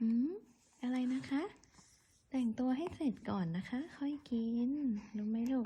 อืมอะไรนะคะ แต่งตัวให้เสร็จก่อนนะคะ ค่อยกิน รู้ไหมลูก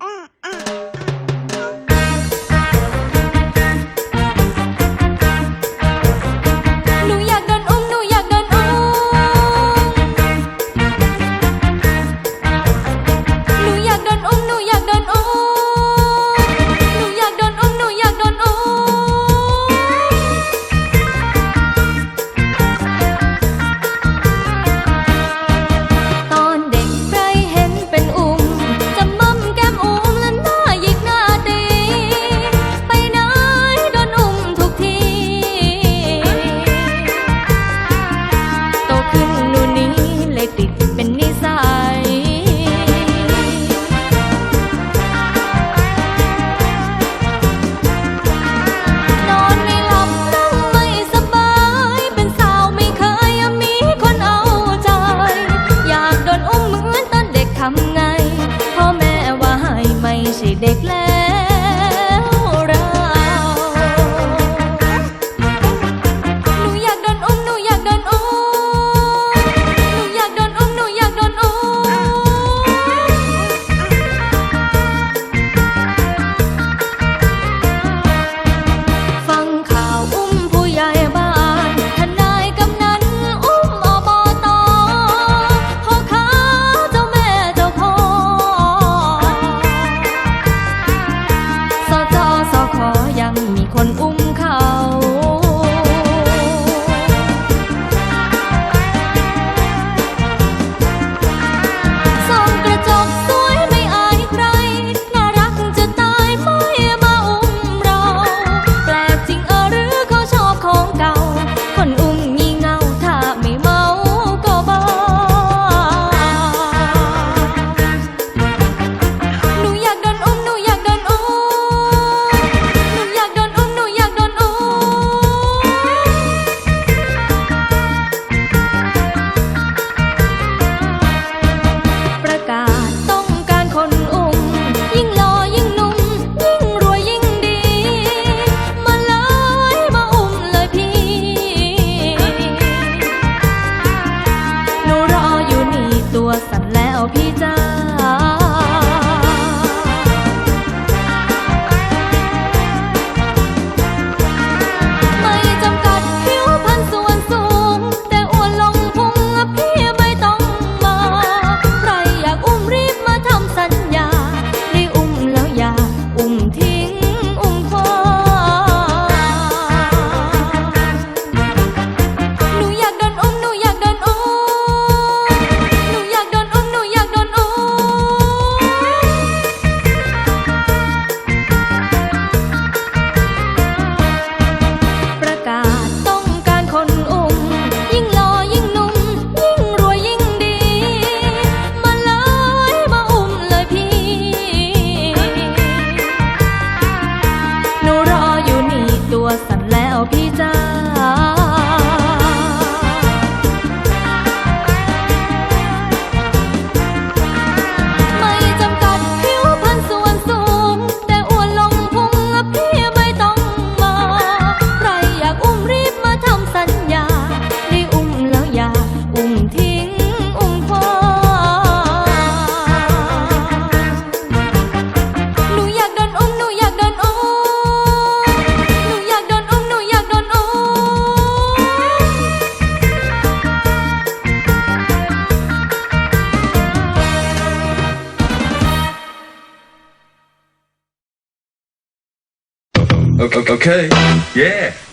còn ung um okay, okay. yeah.